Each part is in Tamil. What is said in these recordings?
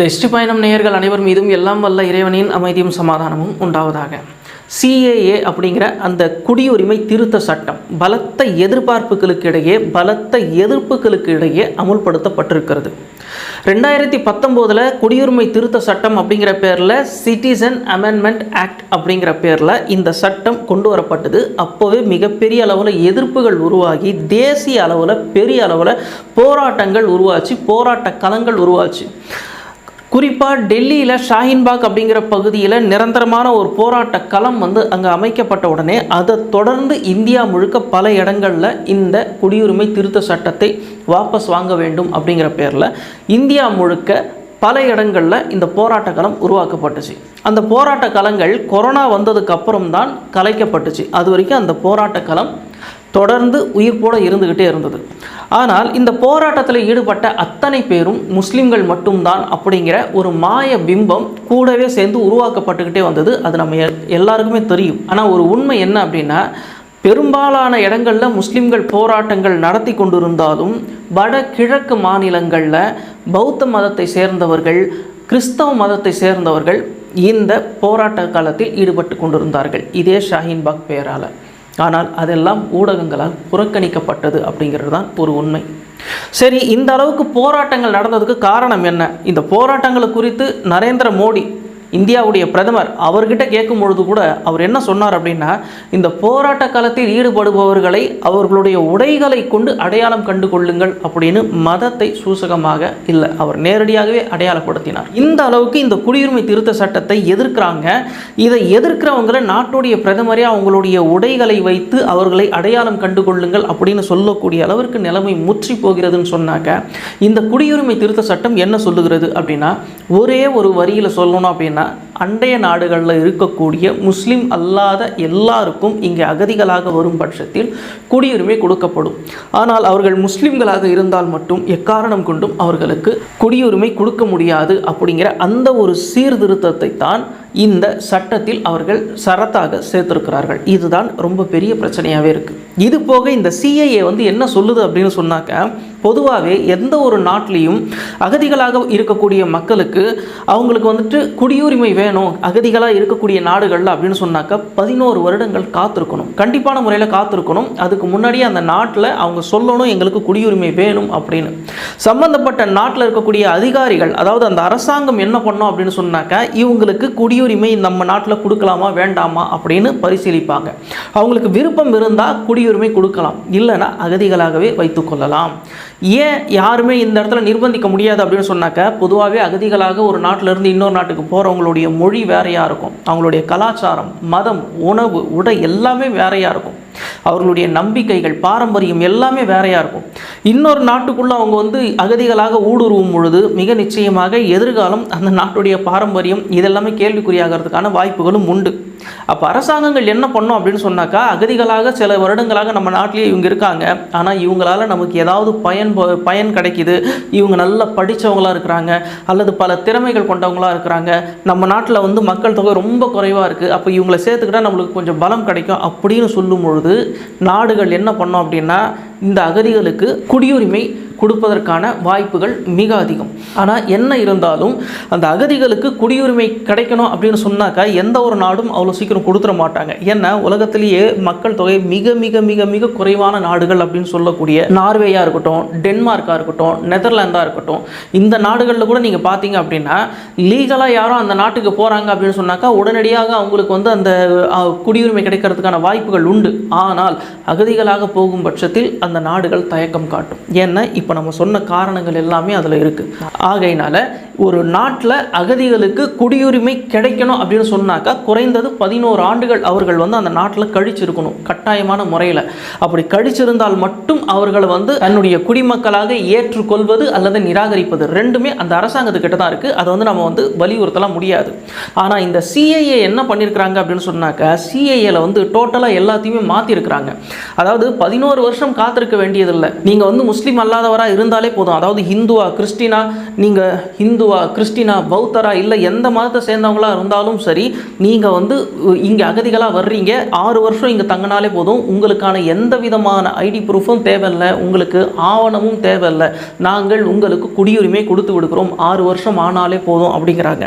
தெஷ்டி பயணம் நேயர்கள் அனைவர் மீதும் எல்லாம் வல்ல இறைவனின் அமைதியும் சமாதானமும் உண்டாவதாக. சிஏஏ அப்படிங்கிற அந்த குடியுரிமை திருத்த சட்டம் பலத்த எதிர்பார்ப்புகளுக்கு இடையே பலத்த எதிர்ப்புகளுக்கு இடையே அமுல்படுத்தப்பட்டிருக்கிறது. ரெண்டாயிரத்தி பத்தொம்போதில் குடியுரிமை திருத்த சட்டம் அப்படிங்கிற பேரில் சிட்டிசன் அமெண்ட்மெண்ட் ஆக்ட் அப்படிங்கிற பேரில் இந்த சட்டம் கொண்டு வரப்பட்டது. அப்போவே மிகப்பெரிய அளவில் எதிர்ப்புகள் உருவாகி தேசிய அளவில் பெரிய அளவில் போராட்டங்கள் உருவாச்சு போராட்ட களங்கள் உருவாச்சு. குறிப்பாக டெல்லியில் ஷாஹின்பாக் அப்படிங்கிற பகுதியில் நிரந்தரமான ஒரு போராட்ட களம் வந்து அங்கே அமைக்கப்பட்ட உடனே அதை தொடர்ந்து இந்தியா முழுக்க பல இடங்களில் இந்த குடியுரிமை திருத்த சட்டத்தை வாபஸ் வாங்க வேண்டும் அப்படிங்கிற பேரில் இந்தியா முழுக்க பல இடங்களில் இந்த போராட்ட களம் உருவாக்கப்பட்டுச்சு. அந்த போராட்ட களங்கள் கொரோனா வந்ததுக்கு அப்புறம் தான் கலைக்கப்பட்டுச்சு. அது வரைக்கும் அந்த போராட்ட களம் தொடர்ந்து உயிர்ப்போட இருந்துக்கிட்டே இருந்தது. ஆனால் இந்த போராட்டத்தில் ஈடுபட்ட அத்தனை பேரும் முஸ்லிம்கள் மட்டும்தான் அப்படிங்கிற ஒரு மாய பிம்பம் கூடவே சேர்ந்து உருவாக்கப்பட்டுக்கிட்டே வந்தது. அது நம்ம எ- எல்லாருக்குமே தெரியும். ஆனால் ஒரு உண்மை என்ன அப்படின்னா பெரும்பாலான இடங்களில் முஸ்லிம்கள் போராட்டங்கள் நடத்தி கொண்டிருந்தாலும் வட கிழக்கு மாநிலங்களில் பௌத்த மதத்தை சேர்ந்தவர்கள் கிறிஸ்தவ மதத்தை சேர்ந்தவர்கள் இந்த போராட்ட காலத்தில் ஈடுபட்டு கொண்டிருந்தார்கள். இதே ஷாஹின்பாக் பெயரால் ஆனால் அதெல்லாம் ஊடகங்களால் புறக்கணிக்கப்பட்டது அப்படிங்கிறது தான் ஒரு உண்மை. சரி இந்த அளவுக்கு போராட்டங்கள் நடந்ததுக்கு காரணம் என்ன? இந்த போராட்டங்களை குறித்து நரேந்திர மோடி இந்தியாவுடைய பிரதமர் அவர்கிட்ட கேட்கும் பொழுது கூட அவர் என்ன சொன்னார் அப்படின்னா இந்த போராட்ட காலத்தில் ஈடுபடுபவர்களை அவர்களுடைய உடைகளை கொண்டு அடையாளம் கண்டு கொள்ளுங்கள் அப்படின்னு மதத்தை சூசகமாக இல்லை அவர் நேரடியாகவே அடையாளப்படுத்தினார். இந்த அளவுக்கு இந்த குடியுரிமை திருத்த சட்டத்தை எதிர்க்கிறாங்க. இதை எதிர்க்கிறவங்களை நாட்டுடைய பிரதமரே அவங்களுடைய உடைகளை வைத்து அவர்களை அடையாளம் கண்டு கொள்ளுங்கள் அப்படின்னு சொல்லக்கூடிய அளவிற்கு நிலைமை முற்றி போகிறதுன்னு சொன்னாக்க இந்த குடியுரிமை திருத்த சட்டம் என்ன சொல்லுகிறது அப்படின்னா ஒரே ஒரு வரியில் சொல்லணும் அப்படின்னா அண்டைய நாடுகளில் இருக்கக்கூடிய முஸ்லீம் அல்லாத எல்லாருக்கும் இங்கே அகதிகளாக வரும் பட்சத்தில் குடியுரிமை கொடுக்கப்படும். ஆனால் அவர்கள் முஸ்லீம்களாக இருந்தால் மட்டும் எக்காரணம் கொண்டும் அவர்களுக்கு குடியுரிமை கொடுக்க முடியாது அப்படிங்கிற அந்த ஒரு சீர்திருத்தத்தை தான் இந்த சட்டத்தில் அவர்கள் சரத்தாக சேர்த்திருக்கிறார்கள். இதுதான் ரொம்ப பெரிய பிரச்சனையாகவே இருக்குது இது போக இந்த சிஐஏ வந்து என்ன சொல்லுது அப்படின்னு சொன்னாக்க பொதுவாகவே எந்த ஒரு நாட்டிலையும் அகதிகளாக இருக்கக்கூடிய மக்களுக்கு அவங்களுக்கு வந்துட்டு குடியுரிமை வேணும் அகதிகளாக இருக்கக்கூடிய நாடுகளில் அப்படின்னு சொன்னாக்க பதினோரு வருடங்கள் காத்திருக்கணும். கண்டிப்பான முறையில் காத்திருக்கணும். அதுக்கு முன்னாடியே அந்த நாட்டில் அவங்க சொல்லணும் எங்களுக்கு குடியுரிமை வேணும் அப்படின்னு. சம்பந்தப்பட்ட நாட்டில் இருக்கக்கூடிய அதிகாரிகள் அதாவது அந்த அரசாங்கம் என்ன பண்ணோம் அப்படின்னு சொன்னாக்க இவங்களுக்கு குடியுரிமை நம்ம நாட்டில் கொடுக்கலாமா வேண்டாமா அப்படின்னு பரிசீலிப்பாங்க. அவங்களுக்கு விருப்பம் இருந்தால் குடியுரிமை கொடுக்கலாம் இல்லைன்னா அகதிகளாகவே வைத்துக்கொள்ளலாம் ஏன் யாருமே இந்த இடத்துல நிர்பந்திக்க முடியாது அப்படின்னு சொன்னாக்க பொதுவாகவே அகதிகளாக ஒரு நாட்டில இருந்து இன்னொரு நாட்டுக்கு போகிறவங்களுடைய மொழி வேறையாக இருக்கும். அவங்களுடைய கலாச்சாரம் மதம் உணவு உடை எல்லாமே வேறையாக இருக்கும். அவர்களுடைய நம்பிக்கைகள் பாரம்பரியம் எல்லாமே வேறையாக இருக்கும். இன்னொரு நாட்டுக்குள்ளே அவங்க வந்து அகதிகளாக ஊடுருவும் பொழுது மிக நிச்சயமாக எதிர்காலம் அந்த நாட்டுடைய பாரம்பரியம் இதெல்லாமே கேள்விக்குறியாகிறதுக்கான வாய்ப்புகளும் உண்டு. அப்போ அரசாங்கங்கள் என்ன பண்ணும் அப்படின்னு சொன்னாக்கா அகதிகளாக சில வருடங்களாக நம்ம நாட்டிலேயே இவங்க இருக்காங்க. ஆனால் இவங்களால நமக்கு ஏதாவது பயன் ப- பயன் கிடைக்குது. இவங்க நல்லா படித்தவங்களாக இருக்கிறாங்க. அல்லது பல திறமைகள் கொண்டவங்களாக இருக்கிறாங்க. நம்ம நாட்டில் வந்து மக்கள் தொகை ரொம்ப குறைவாக இருக்குது அப்போ இவங்களை சேர்த்துக்கிட்டா நம்மளுக்கு கொஞ்சம் பலம் கிடைக்கும் அப்படின்னு சொல்லும் பொழுது நாடுகள் என்ன பண்ணோம் அப்படின்னா இந்த அகதிகளுக்கு குடியுரிமை கொடுப்பதற்கான வாய்ப்புகள் மிக அதிகம். ஆனால் என்ன இருந்தாலும் அந்த அகதிகளுக்கு குடியுரிமை கிடைக்கணும் அப்படின்னு சொன்னாக்கா எந்த ஒரு நாடும் அவ்வளோ சீக்கிரம் கொடுத்துட மாட்டாங்க. ஏன்னா உலகத்திலேயே மக்கள் தொகை மிக மிக மிக மிக குறைவான நாடுகள் அப்படின்னு சொல்லக்கூடிய நார்வேயாக இருக்கட்டும் டென்மார்க்காக இருக்கட்டும் நெதர்லாந்தாக இருக்கட்டும் இந்த நாடுகளில் கூட நீங்கள் பார்த்தீங்க அப்படின்னா லீகலாக யாரும் அந்த நாட்டுக்கு போகிறாங்க அப்படின்னு சொன்னாக்கா உடனடியாக அவங்களுக்கு வந்து அந்த குடியுரிமை கிடைக்கிறதுக்கான வாய்ப்புகள் உண்டு. ஆனால் அகதிகளாக போகும் பட்சத்தில் அந்த நாடுகள் தயக்கம் காட்டும். ஏன்னா இப்போ நம்ம சொன்ன காரணங்கள் எல்லாமே அதில் இருக்குது ஆகையினால ஒரு நாட்டில் அகதிகளுக்கு குடியுரிமை கிடைக்கணும் அப்படின்னு சொன்னாக்கா குறைந்தது பதினோரு ஆண்டுகள் அவர்கள் வந்து அந்த நாட்டில் கழிச்சிருக்கணும் கட்டாயமான முறையில். அப்படி கழிச்சிருந்தால் மட்டும் அவர்களை வந்து தன்னுடைய குடிமக்களாக ஏற்றுக்கொள்வது அல்லது நிராகரிப்பது ரெண்டுமே அந்த அரசாங்கத்துக்கிட்ட தான் இருக்குது அதை வந்து நம்ம வந்து வலியுறுத்தலாம் முடியாது. ஆனால் இந்த சிஐஏ என்ன பண்ணியிருக்கிறாங்க அப்படின்னு சொன்னாக்கா சிஏஏல வந்து டோட்டலாக எல்லாத்தையுமே மாற்றிருக்கிறாங்க அதாவது பதினோரு வருஷம் காத்திருக்க வேண்டியதில்லை. நீங்கள் வந்து முஸ்லீம் அல்லாதவராக இருந்தாலே போதும். அதாவது ஹிந்துவா கிறிஸ்டினா நீங்கள் ஹிந்துவா இந்துவா கிறிஸ்டினா பௌத்தரா இல்லை எந்த மதத்தை சேர்ந்தவங்களா இருந்தாலும் சரி நீங்கள் வந்து இங்கே அகதிகளாக வர்றீங்க ஆறு வருஷம் இங்கே தங்கினாலே போதும் உங்களுக்கான எந்த விதமான ஐடி ப்ரூஃபும் தேவையில்லை உங்களுக்கு ஆவணமும் தேவையில்லை. நாங்கள் உங்களுக்கு குடியுரிமை கொடுத்து விடுக்கிறோம் ஆறு வருஷம் ஆனாலே போதும் அப்படிங்கிறாங்க.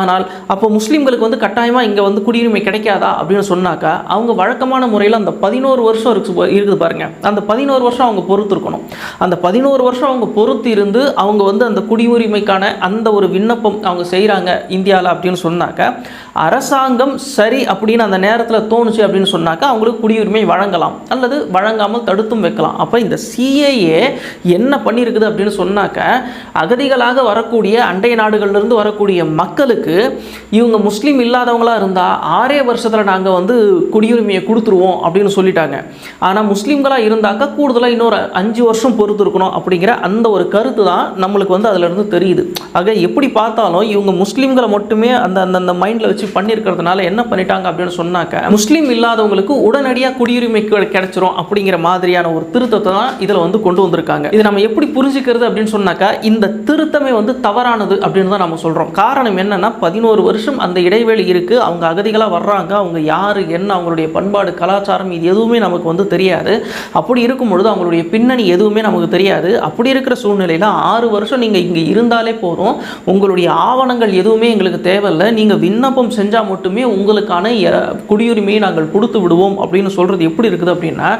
ஆனால் அப்போ முஸ்லீம்களுக்கு வந்து கட்டாயமாக இங்கே வந்து குடியுரிமை கிடைக்காதா அப்படின்னு சொன்னாக்கா அவங்க வழக்கமான முறையில் அந்த பதினோரு வருஷம் இருக்கு இருக்குது பாருங்கள் அந்த பதினோரு வருஷம் அவங்க பொறுத்து இருக்கணும் அந்த பதினோரு வருஷம் அவங்க பொறுத்து இருந்து அவங்க வந்து அந்த குடியுரிமைக்கான அந்த அந்த ஒரு விண்ணப்பம் அவங்க செய்கிறாங்க இந்தியாவில் அப்படின்னு சொன்னாக்க அரசாங்கம் சரி அப்படின்னு அந்த நேரத்தில் தோணுச்சு அப்படின்னு சொன்னாக்கா அவங்களுக்கு குடியுரிமை வழங்கலாம். அல்லது வழங்காமல் தடுத்தும் வைக்கலாம். அப்போ இந்த சிஏஏ என்ன பண்ணியிருக்குது அப்படின்னு சொன்னாக்க அகதிகளாக வரக்கூடிய அண்டை நாடுகள்லேருந்து வரக்கூடிய மக்களுக்கு இவங்க முஸ்லீம் இல்லாதவங்களாக இருந்தால் ஆறே வருஷத்தில் நாங்கள் வந்து குடியுரிமையை கொடுத்துருவோம் அப்படின்னு சொல்லிட்டாங்க. ஆனால் முஸ்லீம்களாக இருந்தாக்கா கூடுதலாக இன்னொரு அஞ்சு வருஷம் பொறுத்து இருக்கணும் அப்படிங்கிற அந்த ஒரு கருத்து தான் நம்மளுக்கு வந்து அதிலிருந்து தெரியுது. ஆக எப்படி பார்த்தாலும் இவங்க முஸ்லீம்களை மட்டுமே அந்த அந்த மைண்டில் வச்சு பண்ணியிருக்கிறதுனால என்ன பண்ணிட்டாங்க அப்படின்னு சொன்னாக்க முஸ்லீம் இல்லாதவங்களுக்கு உடனடியாக குடியுரிமை கிடைச்சிரும் அப்படிங்கிற மாதிரியான ஒரு திருத்தத்தை தான் இதில் வந்து கொண்டு வந்திருக்காங்க. இது நம்ம எப்படி புரிஞ்சுக்கிறது அப்படின்னு சொன்னாக்கா இந்த திருத்தமே வந்து தவறானது அப்படின்னு தான் நம்ம சொல்கிறோம் காரணம் என்னன்னா பதினோரு வருஷம் அந்த இடைவெளி இருக்குது அவங்க அகதிகளாக வர்றாங்க. அவங்க யார் என்ன அவங்களுடைய பண்பாடு கலாச்சாரம் இது எதுவுமே நமக்கு வந்து தெரியாது. அப்படி இருக்கும் பொழுது அவங்களுடைய பின்னணி எதுவுமே நமக்கு தெரியாது. அப்படி இருக்கிற சூழ்நிலையில் ஆறு வருஷம் நீங்கள் இங்கே இருந்தாலே போதும். உங்களுடைய ஆவணங்கள் எதுவுமே எங்களுக்கு தேவையில்லை. நீங்கள் விண்ணப்பம் செஞ்சால் மட்டுமே உங்களுக்கான குடியுரிமையை நாங்கள் கொடுத்து விடுவோம் அப்படின்னு சொல்கிறது எப்படி இருக்குது அப்படின்னா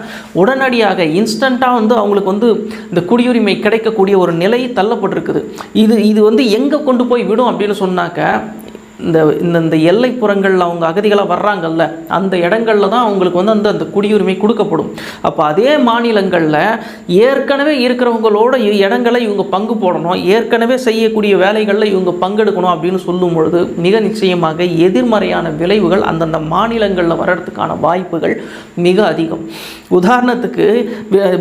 உடனடியாக இன்ஸ்டண்ட்டாக வந்து அவங்களுக்கு வந்து இந்த குடியுரிமை கிடைக்கக்கூடிய ஒரு நிலை தள்ளப்பட்டிருக்குது. இது இது வந்து எங்கே கொண்டு போய் விடும் அப்படின்னு சொன்னாக்க இந்த இந்த இந்த எல்லைப்புறங்களில் அவங்க அகதிகளாக வர்றாங்கல்ல அந்த இடங்களில் தான் அவங்களுக்கு வந்து அந்த அந்த குடியுரிமை கொடுக்கப்படும். அப்போ அதே மாநிலங்களில் ஏற்கனவே இருக்கிறவங்களோட இடங்களை இவங்க பங்கு போடணும் ஏற்கனவே செய்யக்கூடிய வேலைகளில் இவங்க பங்கெடுக்கணும் அப்படின்னு சொல்லும் பொழுது மிக நிச்சயமாக எதிர்மறையான விளைவுகள் அந்தந்த மாநிலங்களில் வர்றதுக்கான வாய்ப்புகள் மிக அதிகம். உதாரணத்துக்கு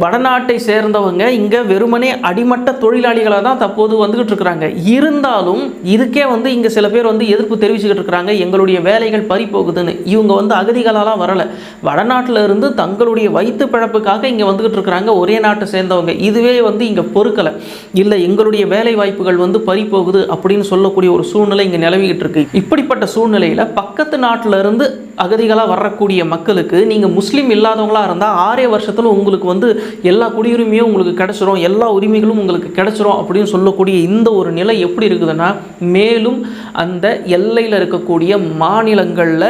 வடநாட்டை சேர்ந்தவங்க இங்கே வெறுமனே அடிமட்ட தொழிலாளிகளாக தான் தற்போது வந்துக்கிட்டு இருக்கிறாங்க. இருந்தாலும் இதுக்கே வந்து இங்கே சில பேர் வந்து எது எதிர்ப்பு தெரிவிச்சுக்கிட்டு இருக்கிறாங்க. எங்களுடைய வேலைகள் பறி போகுதுன்னு இவங்க வந்து அகதிகளாலாம் வரலை. வடநாட்டில் இருந்து தங்களுடைய வயிற்று பிழப்புக்காக இங்கே வந்துக்கிட்டு இருக்கிறாங்க. ஒரே நாட்டை சேர்ந்தவங்க. இதுவே வந்து இங்கே பொறுக்கலை. இல்லை எங்களுடைய வேலை வாய்ப்புகள் வந்து பறி போகுது அப்படின்னு சொல்லக்கூடிய ஒரு சூழ்நிலை இங்கே நிலவிக்கிட்டு இருக்கு. இப்படிப்பட்ட சூழ்நிலையில் பக்கத்து நாட்டில் இருந்து அகதிகளாக வரக்கூடிய மக்களுக்கு நீங்கள் முஸ்லீம் இல்லாதவங்களாக இருந்தால் ஆறே வருஷத்தில் உங்களுக்கு வந்து எல்லா குடியுரிமையும் உங்களுக்கு கிடச்சிரும் எல்லா உரிமைகளும் உங்களுக்கு கிடச்சிரும் அப்படின்னு சொல்லக்கூடிய இந்த ஒரு நிலை எப்படி இருக்குதுன்னா மேலும் அந்த எல்லையில் இருக்கக்கூடிய மாநிலங்களில்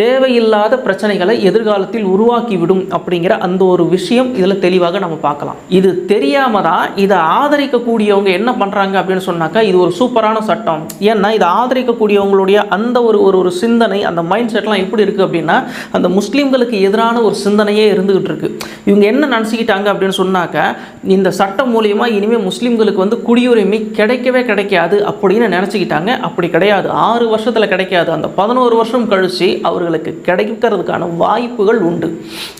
தேவையில்லாத பிரச்சனைகளை எதிர்காலத்தில் உருவாக்கிவிடும் அப்படிங்கிற அந்த ஒரு விஷயம் இதில் தெளிவாக நம்ம பார்க்கலாம். இது தெரியாம தான் இதை ஆதரிக்கக்கூடியவங்க என்ன பண்ணுறாங்க அப்படின்னு சொன்னாக்கா இது ஒரு சூப்பரான சட்டம். ஏன்னா இதை ஆதரிக்கக்கூடியவங்களுடைய அந்த ஒரு ஒரு ஒரு சிந்தனை அந்த மைண்ட் செட்லாம் எப்படி இருக்குது அப்படின்னா அந்த முஸ்லீம்களுக்கு எதிரான ஒரு சிந்தனையே இருந்துகிட்டு இருக்கு. இவங்க என்ன நினச்சிக்கிட்டாங்க அப்படின்னு சொன்னாக்கா இந்த சட்டம் மூலியமாக இனிமேல் முஸ்லீம்களுக்கு வந்து குடியுரிமை கிடைக்கவே கிடைக்காது அப்படின்னு நினச்சிக்கிட்டாங்க. அப்படி கிடையாது. ஆறு வருஷத்தில் கிடைக்காது. அந்த பதினோரு வருஷம் கழித்து அவர் அவர்களுக்கு கிடைக்கிறதுக்கான வாய்ப்புகள் உண்டு.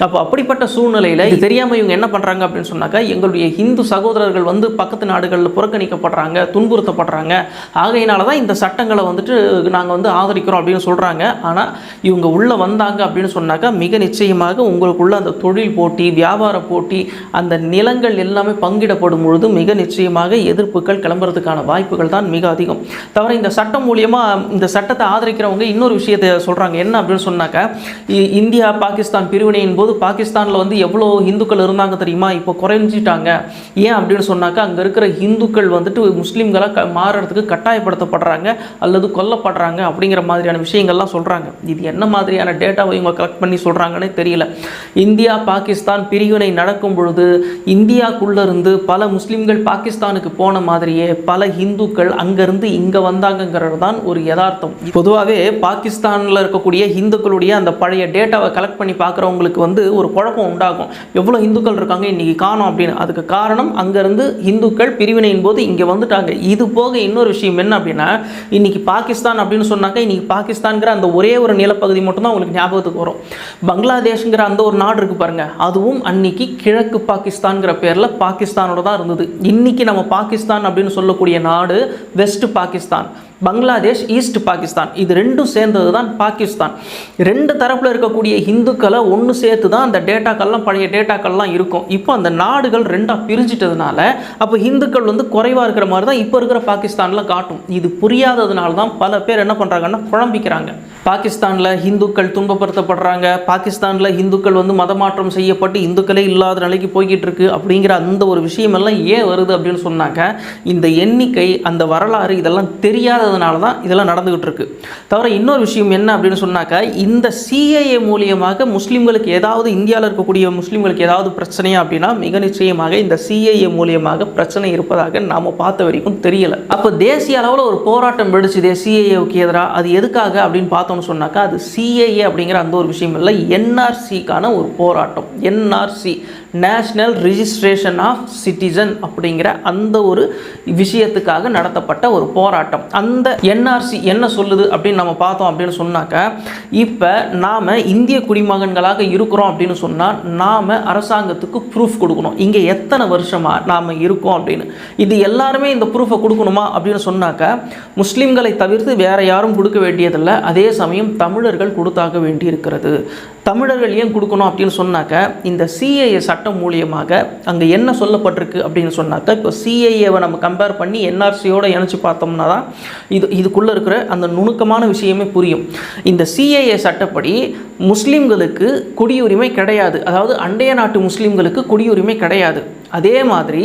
அப்போ அப்படிப்பட்ட சூழ்நிலையில் இது தெரியாமல் இவங்க என்ன பண்ணுறாங்க அப்படின்னு சொன்னாக்கா எங்களுடைய இந்து சகோதரர்கள் வந்து பக்கத்து நாடுகளில் புறக்கணிக்கப்படுறாங்க துன்புறுத்தப்படுறாங்க. ஆகையினால தான் இந்த சட்டங்களை வந்துட்டு நாங்கள் வந்து ஆதரிக்கிறோம் அப்படின்னு சொல்கிறாங்க ஆனால் இவங்க உள்ளே வந்தாங்க அப்படின்னு சொன்னாக்கா மிக நிச்சயமாக உங்களுக்குள்ள அந்த தொழில் போட்டி வியாபார போட்டி அந்த நிலங்கள் எல்லாமே பங்கிடப்படும் பொழுது மிக நிச்சயமாக எதிர்ப்புகள் கிளம்புறதுக்கான வாய்ப்புகள் தான் மிக அதிகம். தவிர இந்த சட்டம் மூலியமாக இந்த சட்டத்தை ஆதரிக்கிறவங்க இன்னொரு விஷயத்தை சொல்கிறாங்க என்ன அப்படின்னு சொன்னாக்கா இந்தியா பாகிஸ்தான் பிரிவினையின் போது பாகிஸ்தானில் வந்து எவ்வளோ இந்துக்கள் இருந்தாங்க தெரியுமா? இப்போ குறைஞ்சிட்டாங்க. ஏன் அப்படின்னு சொன்னாக்கா அங்கே இருக்கிற இந்துக்கள் வந்துட்டு முஸ்லீம்களாக க மாறுறதுக்கு கட்டாயப்படுத்தப்படுறாங்க அல்லது கொல்லப்படுறாங்க அப்படிங்கிற மாதிரியான விஷயங்கள்லாம் சொல்கிறாங்க இது என்ன மாதிரியான டேட்டாவை இவங்க கலெக்ட் பண்ணி சொல்கிறாங்கன்னே தெரியல. இந்தியா பாகிஸ்தான் பிரிவினை நடக்கும் பொழுது இந்தியாக்குள்ள இருந்து பல முஸ்லீம்கள் பாகிஸ்தானுக்கு போன மாதிரியே பல இந்துக்கள் அங்கேருந்து இங்கே வந்தாங்கங்கிறது தான் ஒரு யதார்த்தம். பொதுவாகவே பாகிஸ்தானில் இருக்கக்கூடிய இந்துக்களுடைய அந்த பழைய டேட்டாவை கலெக்ட் பண்ணி பார்க்குறவங்களுக்கு வந்து ஒரு குழப்பம் உண்டாகும். எவ்வளோ இந்துக்கள் இருக்காங்க இன்றைக்கி காணோம் அப்படின்னு. அதுக்கு காரணம் அங்கேருந்து இந்துக்கள் பிரிவினையின் போது இங்கே வந்துட்டாங்க. இது போக இன்னொரு விஷயம் என்ன அப்படின்னா இன்றைக்கி பாகிஸ்தான் அப்படின்னு சொன்னாக்கா இன்றைக்கி பாகிஸ்தான்கிற அந்த ஒரே ஒரு நிலப்பகுதி மட்டும்தான் உங்களுக்கு ஞாபகத்துக்கு வரும். பங்களாதேஷ்ங்கிற அந்த ஒரு நாடு இருக்குது பாருங்கள் அதுவும் அன்னைக்கு கிழக்கு பாகிஸ்தான்கிற பேரில் பாகிஸ்தானோட தான் இருந்தது. இன்னைக்கு நம்ம பாகிஸ்தான் அப்படின்னு சொல்லக்கூடிய நாடு வெஸ்ட் பாகிஸ்தான். பங்களாதேஷ் ஈஸ்ட் பாகிஸ்தான். இது ரெண்டும் சேர்ந்தது தான் பாகிஸ்தான். ரெண்டு தரப்பில் இருக்கக்கூடிய இந்துக்களை ஒன்று சேர்த்து தான் அந்த டேட்டாக்கள்லாம் பழைய டேட்டாக்கள்லாம் இருக்கும். இப்போ அந்த நாடுகள் ரெண்டாக பிரிஞ்சிட்டதுனால அப்போ இந்துக்கள் வந்து குறைவாக இருக்கிற மாதிரி தான் இப்போ இருக்கிற பாகிஸ்தானில் காட்டும். இது புரியாததுனால தான் பல பேர் என்ன பண்ணுறாங்கன்னா குழம்பிக்கிறாங்க. பாகிஸ்தானில் இந்துக்கள் துன்பப்படுத்தப்படுறாங்க. பாகிஸ்தானில் இந்துக்கள் வந்து மதமாற்றம் செய்யப்பட்டு இந்துக்களே இல்லாத நிலைக்கு போய்கிட்டு இருக்கு அப்படிங்கிற அந்த ஒரு விஷயமெல்லாம் ஏன் வருது அப்படின்னு சொன்னாக்க இந்த எண்ணிக்கை அந்த வரலாறு இதெல்லாம் தெரியாததுனால தான் இதெல்லாம் நடந்துகிட்டு இருக்கு தவிர இன்னொரு விஷயம் என்ன அப்படின்னு சொன்னாக்க இந்த சிஏஏ மூலியமாக முஸ்லீம்களுக்கு ஏதாவது இந்தியாவில் இருக்கக்கூடிய முஸ்லீம்களுக்கு ஏதாவது பிரச்சனையா அப்படின்னா மிக நிச்சயமாக இந்த சிஏஏ மூலியமாக பிரச்சனை இருப்பதாக நாம் பார்த்த வரைக்கும் தெரியல. அப்போ தேசிய அளவில் ஒரு போராட்டம் வெடிச்சுதே சிஏஏவுக்கு எதிராக அது எதுக்காக அப்படின்னு பார்த்தோம்னு சொன்னாக்கா அது சிஏஏ அப்படிங்கிற அந்த ஒரு விஷயம் இல்லை என்ஆர்சிக்கான ஒரு போராட்டம். NRC national registration of citizen அப்படிங்கிற அந்த ஒரு விஷயத்துக்காக நடத்தப்பட்ட ஒரு போராட்டம். அந்த என்ஆர்சி என்ன சொல்லுது அப்படின்னு நம்ம பார்த்தோம் அப்படின்னு சொன்னாக்க இப்போ நாம் இந்திய குடிமகன்களாக இருக்கிறோம் அப்படின்னு சொன்னால் நாம் அரசாங்கத்துக்கு ப்ரூஃப் கொடுக்கணும். இங்கே எத்தனை வருஷமாக நாம் இருக்கோம் அப்படின்னு. இது எல்லாருமே இந்த ப்ரூஃபை கொடுக்கணுமா அப்படின்னு சொன்னாக்க முஸ்லீம்களை தவிர்த்து வேற யாரும் கொடுக்க வேண்டியதில்லை. அதே சமயம் தமிழர்கள் கொடுத்தாக வேண்டி இருக்கிறது தமிழர்கள் ஏன் கொடுக்கணும் அப்படின்னு சொன்னாக்க இந்த சிஏஏ சட்டம் மூலியமாக அங்கே என்ன சொல்லப்பட்டிருக்கு அப்படின்னு சொன்னாக்க இப்போ சிஐஏவை நம்ம கம்பேர் பண்ணி என்ஆர்சியோட இணைச்சு பார்த்தோம்னா தான் இது இதுக்குள்ளே இருக்கிற அந்த நுணுக்கமான விஷயமே புரியும். இந்த சிஏஏ சட்டப்படி முஸ்லீம்களுக்கு குடியுரிமை கிடையாது. அதாவது அண்டைய நாட்டு முஸ்லீம்களுக்கு குடியுரிமை கிடையாது. அதே மாதிரி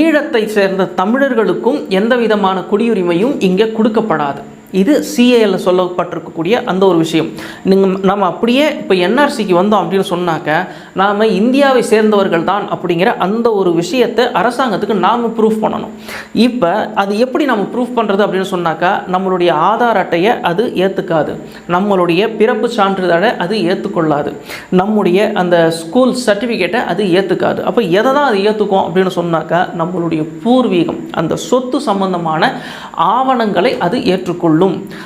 ஈழத்தை சேர்ந்த தமிழர்களுக்கும் எந்த விதமான குடியுரிமையும் இங்கே கொடுக்கப்படாது. இது சிஏல சொல்லப்பட்டிருக்கக்கூடிய அந்த ஒரு விஷயம். நீங்கள் நம்ம அப்படியே இப்போ என்ஆர்சிக்கு வந்தோம் அப்படின்னு சொன்னாக்க நாம் இந்தியாவை சேர்ந்தவர்கள் தான் அப்படிங்கிற அந்த ஒரு விஷயத்தை அரசாங்கத்துக்கு நாம் ப்ரூஃப் பண்ணணும். இப்போ அது எப்படி நம்ம ப்ரூஃப் பண்ணுறது அப்படின்னு சொன்னாக்கா நம்மளுடைய ஆதார் அட்டையை அது ஏற்றுக்காது நம்மளுடைய பிறப்பு சான்றிதழை அது ஏற்றுக்கொள்ளாது நம்முடைய அந்த ஸ்கூல் சர்டிஃபிகேட்டை அது ஏற்றுக்காது அப்போ எதை தான் அது ஏற்றுக்கும் அப்படின்னு சொன்னாக்கா நம்மளுடைய பூர்வீகம் அந்த சொத்து சம்பந்தமான ஆவணங்களை அது ஏற்றுக்கொள்ளும்.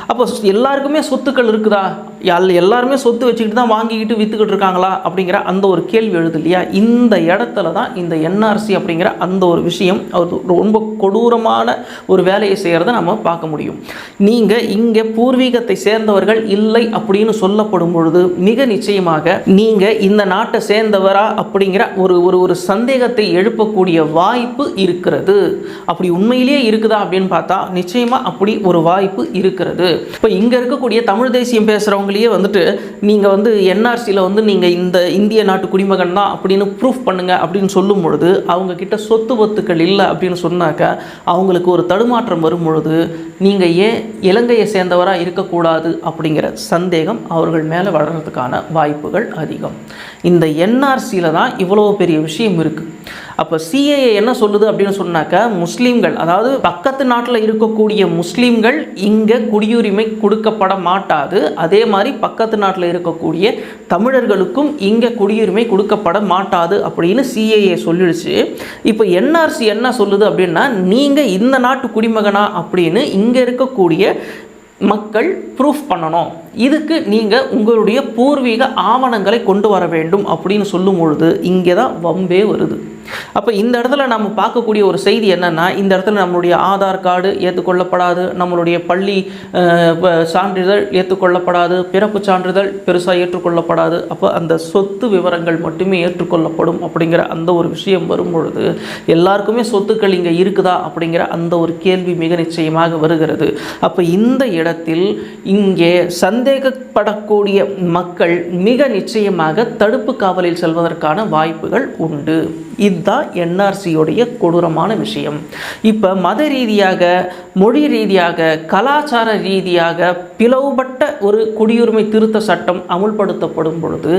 அப்போ எல்லாருக்குமே சொத்துக்கள் இருக்குதா? எல் எல்லாருமே சொத்து வச்சுக்கிட்டு தான் வாங்கிக்கிட்டு விற்றுக்கிட்டு இருக்காங்களா அப்படிங்கிற அந்த ஒரு கேள்வி எழுது இல்லையா? இந்த இடத்துல தான் இந்த என்ஆர்சி அப்படிங்கிற அந்த ஒரு விஷயம் அது ரொம்ப கொடூரமான ஒரு வேலையை செய்கிறத நம்ம பார்க்க முடியும். நீங்கள் இங்கே பூர்வீகத்தை சேர்ந்தவர்கள் இல்லை அப்படின்னு சொல்லப்படும் பொழுது மிக நிச்சயமாக நீங்கள் இந்த நாட்டை சேர்ந்தவரா அப்படிங்கிற ஒரு ஒரு ஒரு சந்தேகத்தை எழுப்பக்கூடிய வாய்ப்பு இருக்கிறது. அப்படி உண்மையிலேயே இருக்குதா அப்படின்னு பார்த்தா நிச்சயமாக அப்படி ஒரு வாய்ப்பு இருக்கிறது. இப்போ இங்கே இருக்கக்கூடிய தமிழ் தேசியம் பேசுகிறவங்க பேசுகிறவங்களையே வந்துட்டு நீங்கள் வந்து என்ஆர்சியில் வந்து நீங்கள் இந்த இந்திய நாட்டு குடிமகன் தான் அப்படின்னு ப்ரூஃப் பண்ணுங்க அப்படின்னு சொல்லும் பொழுது அவங்க கிட்ட சொத்து பத்துக்கள் இல்லை அப்படின்னு சொன்னாக்க அவங்களுக்கு ஒரு தடுமாற்றம் வரும் பொழுது நீங்கள் ஏன் இலங்கையை சேர்ந்தவராக இருக்கக்கூடாது அப்படிங்கிற சந்தேகம் அவர்கள் மேலே வளர்கிறதுக்கான வாய்ப்புகள் அதிகம். இந்த என்ஆர்சியில் தான் இவ்வளோ பெரிய விஷயம் இருக்குது அப்போ சிஏஏ என்ன சொல்லுது அப்படின்னு சொன்னாக்க முஸ்லீம்கள் அதாவது பக்கத்து நாட்டில் இருக்கக்கூடிய முஸ்லீம்கள் இங்கே குடியுரிமை கொடுக்கப்பட மாட்டாது. அதே மாதிரி பக்கத்து நாட்டில் இருக்கக்கூடிய தமிழர்களுக்கும் இங்கே குடியுரிமை கொடுக்கப்பட மாட்டாது அப்படின்னு சிஏஏ சொல்லிடுச்சு. இப்போ என்ஆர்சி என்ன சொல்லுது அப்படின்னா நீங்கள் இந்த நாட்டு குடிமகனா அப்படின்னு இங்கே இருக்கக்கூடிய மக்கள் ப்ரூஃப் பண்ணணும். இதுக்கு நீங்கள் உங்களுடைய பூர்வீக ஆவணங்களை கொண்டு வர வேண்டும் அப்படின்னு சொல்லும் பொழுது இங்கே தான் வம்பே வருது. அப்போ இந்த இடத்துல நம்ம பார்க்கக்கூடிய ஒரு செய்தி என்னென்னா இந்த இடத்துல நம்மளுடைய ஆதார் கார்டு ஏற்றுக்கொள்ளப்படாது நம்மளுடைய பள்ளி சான்றிதழ் ஏற்றுக்கொள்ளப்படாது பிறப்பு சான்றிதழ் பெருசாக ஏற்றுக்கொள்ளப்படாது அப்போ அந்த சொத்து விவரங்கள் மட்டுமே ஏற்றுக்கொள்ளப்படும் அப்படிங்கிற அந்த ஒரு விஷயம் வரும் பொழுது எல்லாருக்குமே சொத்துக்கள் இங்கே இருக்குதா அப்படிங்கிற அந்த ஒரு கேள்வி மிக நிச்சயமாக வருகிறது. அப்போ இந்த இடத்தில் இங்கே சந்தேகப்படக்கூடிய மக்கள் மிக நிச்சயமாக தடுப்பு காவலில் செல்வதற்கான வாய்ப்புகள் உண்டு. இதுதான் என்ஆர்சியோடைய கொடூரமான விஷயம். இப்போ மத ரீதியாக மொழி ரீதியாக கலாச்சார ரீதியாக பிளவுபட்ட ஒரு குடியுரிமை திருத்த சட்டம் அமுல்படுத்தப்படும் பொழுது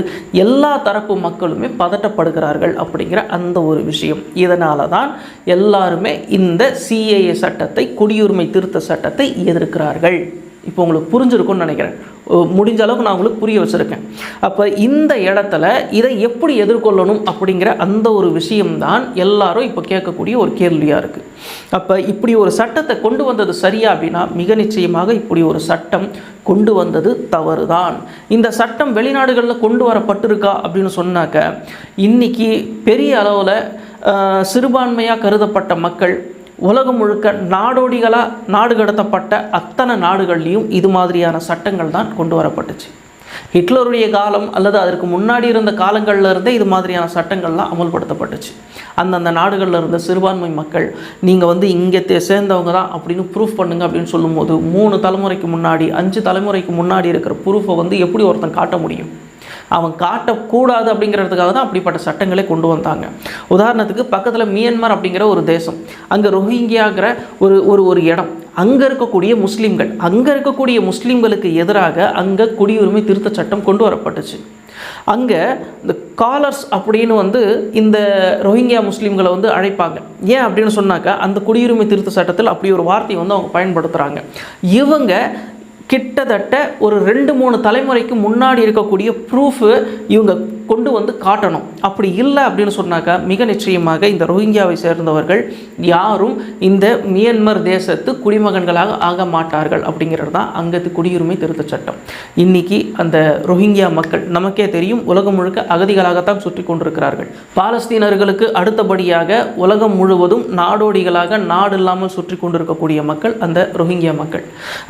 எல்லா தரப்பு மக்களுமே பதட்டப்படுகிறார்கள் அப்படிங்கிற அந்த ஒரு விஷயம். இதனால தான் எல்லாருமே இந்த சிஏஏ சட்டத்தை குடியுரிமை திருத்த சட்டத்தை எதிர்க்கிறார்கள். இப்போ உங்களுக்கு புரிஞ்சிருக்கும்னு நினைக்கிறேன். முடிஞ்ச அளவுக்கு நான் உங்களுக்கு புரிய வச்சுருக்கேன். அப்போ இந்த இடத்துல இதை எப்படி எதிர்கொள்ளணும் அப்படிங்கிற அந்த ஒரு விஷயம்தான் எல்லாரும் இப்போ கேட்கக்கூடிய ஒரு கேள்வியாக இருக்குது அப்போ இப்படி ஒரு சட்டத்தை கொண்டு வந்தது சரியா அப்படின்னா மிக நிச்சயமாக இப்படி ஒரு சட்டம் கொண்டு வந்தது தவறு தான் இந்த சட்டம் வெளிநாடுகளில் கொண்டு வரப்பட்டிருக்கா அப்படின்னு சொன்னாக்க இன்றைக்கி பெரிய அளவில் சிறுபான்மையாக கருதப்பட்ட மக்கள் உலகம் முழுக்க நாடோடிகளாக நாடு கடத்தப்பட்ட அத்தனை நாடுகள்லேயும் இது மாதிரியான சட்டங்கள் தான் கொண்டு வரப்பட்டுச்சு. ஹிட்லருடைய காலம் அல்லது அதற்கு முன்னாடி இருந்த காலங்களில் இருந்தே இது மாதிரியான சட்டங்கள்லாம் அமல்படுத்தப்பட்டுச்சு. அந்தந்த நாடுகளில் இருந்த சிறுபான்மை மக்கள் நீங்கள் வந்து இங்கே சேர்ந்தவங்க தான் அப்படின்னு ப்ரூஃப் பண்ணுங்க அப்படின்னு சொல்லும்போது மூணு தலைமுறைக்கு முன்னாடி அஞ்சு தலைமுறைக்கு முன்னாடி இருக்கிற ப்ரூஃபை வந்து எப்படி ஒருத்தன் காட்ட முடியும்? அவன் காட்டக்கூடாது அப்படிங்கிறதுக்காக தான் அப்படிப்பட்ட சட்டங்களை கொண்டு வந்தாங்க. உதாரணத்துக்கு பக்கத்தில் மியன்மார் அப்படிங்கிற ஒரு தேசம். அங்கே ரொஹிங்கியாங்கிற ஒரு ஒரு ஒரு இடம். அங்கே இருக்கக்கூடிய முஸ்லீம்கள் அங்கே இருக்கக்கூடிய முஸ்லீம்களுக்கு எதிராக அங்கே குடியுரிமை திருத்த சட்டம் கொண்டு வரப்பட்டுச்சு. அங்கே இந்த காலர்ஸ் அப்படின்னு வந்து இந்த ரோஹிங்கியா முஸ்லீம்களை வந்து அழைப்பாங்க. ஏன் அப்படின்னு சொன்னாக்கா அந்த குடியுரிமை திருத்த சட்டத்தில் அப்படி ஒரு வார்த்தையை வந்து அவங்க பயன்படுத்துகிறாங்க இவங்க கிட்டத்தட்ட ஒரு ரெண்டு மூணு தலைமுறைக்கு முன்னாடி இருக்கக்கூடிய ப்ரூஃபு இவங்க கொண்டு வந்து காட்டணும். அப்படி இல்லை அப்படின்னு சொன்னாக்கா மிக நிச்சயமாக இந்த ரோஹிங்கியாவை சேர்ந்தவர்கள் யாரும் இந்த மியன்மர் தேசத்து குடிமகன்களாக ஆக மாட்டார்கள் அப்படிங்கிறது தான் அங்கத்து குடியுரிமை திருத்த சட்டம். இன்னைக்கு அந்த ரோஹிங்கியா மக்கள் நமக்கே தெரியும் உலகம் முழுக்க அகதிகளாகத்தான் சுற்றி கொண்டிருக்கிறார்கள். பாலஸ்தீனர்களுக்கு அடுத்தபடியாக உலகம் முழுவதும் நாடோடிகளாக நாடு இல்லாமல் சுற்றி கொண்டிருக்கக்கூடிய மக்கள் அந்த ரோஹிங்கியா மக்கள்.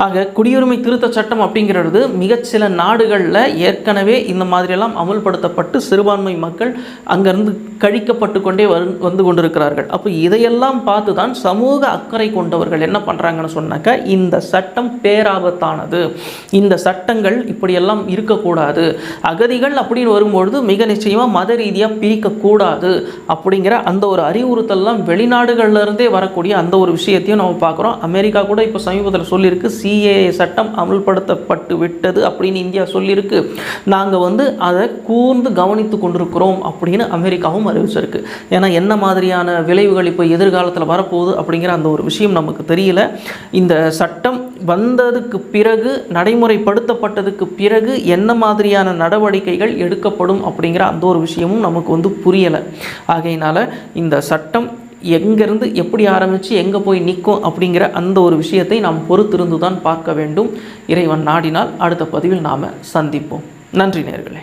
ஆக குடியுரிமை திருத்த சட்டம் அப்படிங்கிறது மிகச்சில நாடுகளில் ஏற்கனவே இந்த மாதிரியெல்லாம் அமல்படுத்தப்பட்ட சிறுபான்மை மக்கள் அங்கிருந்து கழிக்கப்பட்டு கொண்டே வந்து கொண்டிருக்கிறார்கள். அப்போ இதையெல்லாம் பார்த்து தான் சமூக அக்கறை கொண்டவர்கள் என்ன பண்ணுறாங்கன்னு சொன்னாக்கா இந்த சட்டம் பேராபத்தானது. இந்த சட்டங்கள் இப்படியெல்லாம் இருக்கக்கூடாது. அகதிகள் அப்படின்னு வரும்பொழுது மிக நிச்சயமாக மத ரீதியாக பிரிக்கக்கூடாது அப்படிங்கிற அந்த ஒரு அறிவுறுத்தல்லாம் வெளிநாடுகள்ல இருந்தே வரக்கூடிய அந்த ஒரு விஷயத்தையும் நம்ம பார்க்குறோம். அமெரிக்கா கூட இப்போ சமீபத்தில் சொல்லியிருக்கு சிஏஏ சட்டம் அமல்படுத்தப்பட்டு விட்டது அப்படின்னு இந்தியா சொல்லியிருக்கு. நாங்கள் வந்து அதை கூர்ந்து கவனித்து கொண்டிருக்கிறோம் அப்படின்னு அமெரிக்காவும் அறிவிச்சிருக்கு. ஏன்னா என்ன மாதிரியான விளைவுகள் இப்போ எதிர்காலத்தில் வரப்போகுது அப்படிங்கிற அந்த ஒரு விஷயம் நமக்கு தெரியல. இந்த சட்டம் வந்ததுக்கு பிறகு நடைமுறைப்படுத்தப்பட்டதுக்கு பிறகு என்ன மாதிரியான நடவடிக்கைகள் எடுக்கப்படும் அப்படிங்கிற அந்த ஒரு விஷயமும் நமக்கு வந்து புரியலை. ஆகையினால இந்த சட்டம் எங்கேருந்து எப்படி ஆரம்பித்து எங்கே போய் நிற்கும் அப்படிங்கிற அந்த ஒரு விஷயத்தை நாம் பொறுத்திருந்து தான் பார்க்க வேண்டும். இறைவன் நாடினால் அடுத்த பதிவில் நாம் சந்திப்போம். நன்றி நேர்களே.